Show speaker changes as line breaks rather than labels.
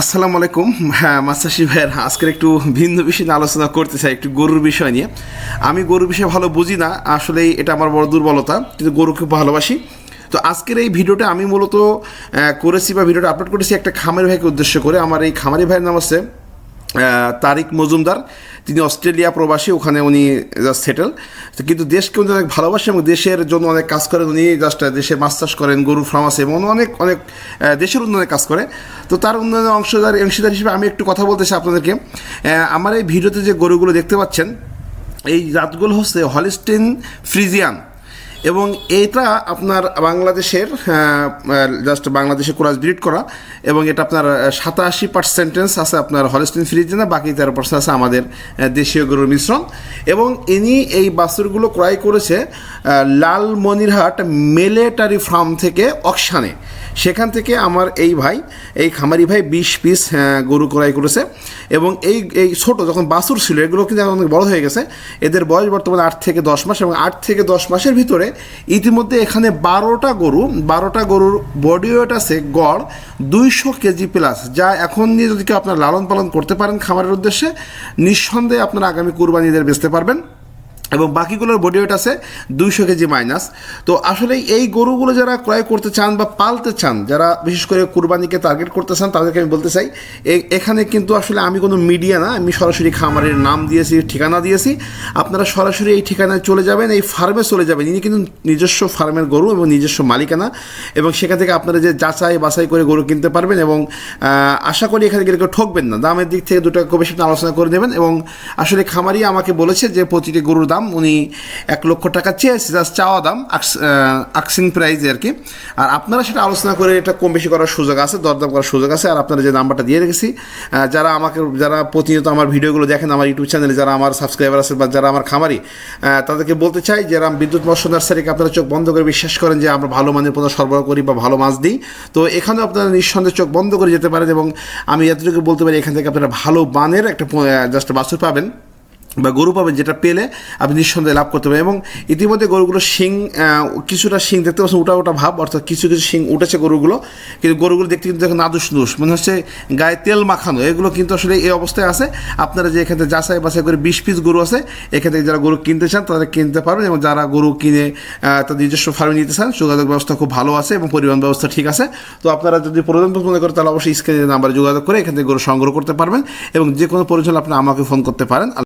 আসসালামু আলাইকুম। হ্যাঁ মাসাশি ভাইয়ের আজকের একটু ভিন্ন বিষয় নিয়ে আলোচনা করতে চাই, একটু গরুর বিষয় নিয়ে। আমি গরুর বিষয়ে ভালো বুঝি না, আসলেই এটা আমার বড় দুর্বলতা, কিন্তু গরুকে ভালোবাসি। তো আজকের এই ভিডিওটা আমি মূলত করেছি বা ভিডিওটা আপলোড করেছি একটা খামারি ভাইকে উদ্দেশ্য করে। আমার এই খামারি ভাইয়ের নাম আছে তারিক মজুমদার, তিনি অস্ট্রেলিয়া প্রবাসী, ওখানে উনি জাস্ট সেটেল কিন্তু দেশকে উনি অনেক ভালোবাসেন এবং দেশের জন্য অনেক কাজ করেন। উনি জাস্ট দেশে মাছ চাষ করেন, গরু ফার্ম আছে এবং অনেক অনেক দেশের উন্নয়নে কাজ করে। তো তার উন্নয়নের অংশীদার অংশীদার হিসেবে আমি একটু কথা বলতে চাই আপনাদেরকে। আমার এই ভিডিওতে যে গরুগুলো দেখতে পাচ্ছেন, এই জাতগুলো হচ্ছে হলিস্টিন ফ্রিজিয়ান এবং এইটা আপনার বাংলাদেশের জাস্ট বাংলাদেশে ক্রাস ব্রিড করা এবং এটা আপনার সাতাশি পার্সেন্টেন্স আছে আপনার হলিস্টিন ফ্রিজিয়ানা বাকি তেরো পার্সেন্ট আছে আমাদের দেশীয় গরুর মিশ্রণ। এবং ইনি এই বাছুরগুলো ক্রয় করেছে লালমনিরহাট মিলিটারি ফার্ম থেকে অকশানে। সেখান থেকে আমার এই ভাই, এই খামারি ভাই বিশ পিস গরু ক্রয় করেছে। এবং এই এই ছোট যখন বাছুর ছিল, এগুলো কিন্তু অনেক বড় হয়ে গেছে। এদের বয়স বর্তমানে আট থেকে দশ মাস এবং আট থেকে দশ মাসের ভিতরে ইতিমধ্যে এখানে বারোটা গরু, বারোটা গরুর বডি ওয়েট আছে গড় দুইশো কেজি প্লাস যা এখন নিয়ে যদি কেউ আপনার লালন পালন করতে পারেন খামারের উদ্দেশ্যে, নিঃসন্দেহে আপনার আগামী কুরবানিদের বেচতে পারবেন। এবং বাকিগুলোর বডি ওয়েট আছে দুইশো কেজি মাইনাস তো আসলে এই গরুগুলো যারা ক্রয় করতে চান বা পালতে চান, যারা বিশেষ করে কুরবানিকে টার্গেট করতে চান, তাদেরকে আমি বলতে চাই এখানে কিন্তু আসলে আমি কোনো মিডিয়া না, আমি সরাসরি খামারের নাম দিয়েছি, ঠিকানা দিয়েছি। আপনারা সরাসরি এই ঠিকানায় চলে যাবেন, এই ফার্মে চলে যাবেন। ইনি কিন্তু নিজস্ব ফার্মের গরু এবং নিজস্ব মালিকানা এবং সেখান থেকে আপনারা যে যাচাই বাছাই করে গরু কিনতে পারবেন এবং আশা করি এখানে গেলে কেউ ঠকবেন না। দামের দিক থেকে দুটো বেশি আলোচনা করে নেবেন এবং আসলে খামারি আমাকে বলেছে যে প্রতিটি গরুর দাম উনি এক লক্ষ টাকা চেয়েছে জাস্ট চাওয়া দাম, আকসিং প্রাইজে আর কি। আর আপনারা সেটা আলোচনা করে এটা কম বেশি করার সুযোগ আছে, দরদাম করার সুযোগ আছে। আর আপনারা যে নাম্বারটা দিয়ে রেখেছি যারা আমাকে, যারা প্রতিনিয়ত আমার ভিডিওগুলো দেখেন, আমার ইউটিউব চ্যানেলে যারা আমার সাবস্ক্রাইবার আছে বা যারা আমার খামারি তাদেরকে বলতে চাই যে রাম বিদ্যুৎ মৎস্য নার্সারিকে আপনারা চোখ বন্ধ করে বিশ্বাস করেন যে আমরা ভালো মানের পণ্য সরবরাহ করি বা ভালো মাছ দিই, তো এখানেও আপনারা নিঃসন্দেহে চোখ বন্ধ করে যেতে পারেন এবং আমি এতটুকু বলতে পারি, এখান থেকে আপনারা ভালো মানের একটা জাস্ট বাছুর পাবেন। বা গরু পাবেন যেটা পেলে আপনি নিঃসন্দেহে লাভ করতে পারেন। এবং ইতিমধ্যে গরুগুলো শিং কিছুটা শিং দেখতে পাচ্ছেন ওটা ওটা ভাব, অর্থাৎ কিছু কিছু শিং উঠেছে গরুগুলো। কিন্তু গরুগুলো দেখতে কিন্তু দেখুন নাদুস নুস, মনে হচ্ছে গায়ে তেল মাখানো। এগুলো কিন্তু আসলে এই অবস্থায় আছে। আপনারা যে এখানে যাচাই বাছাই করে বিশ পিস গরু আছে, এখান থেকে যারা গরু কিনতে চান তারা কিনতে পারবেন। এবং যারা গরু কিনে তাদের নিজস্ব ফার্মে নিতে চান, যোগাযোগ ব্যবস্থা খুব ভালো আছে এবং পরিবহন ব্যবস্থা ঠিক আছে। তো আপনারা যদি প্রয়োজন মনে করেন, তাহলে অবশ্যই স্ক্রিনের নাম্বারে যোগাযোগ করে এখান থেকে গরু সংগ্রহ করতে পারবেন। এবং যে কোনো প্রয়োজন আপনি আমাকে ফোন করতে পারেন।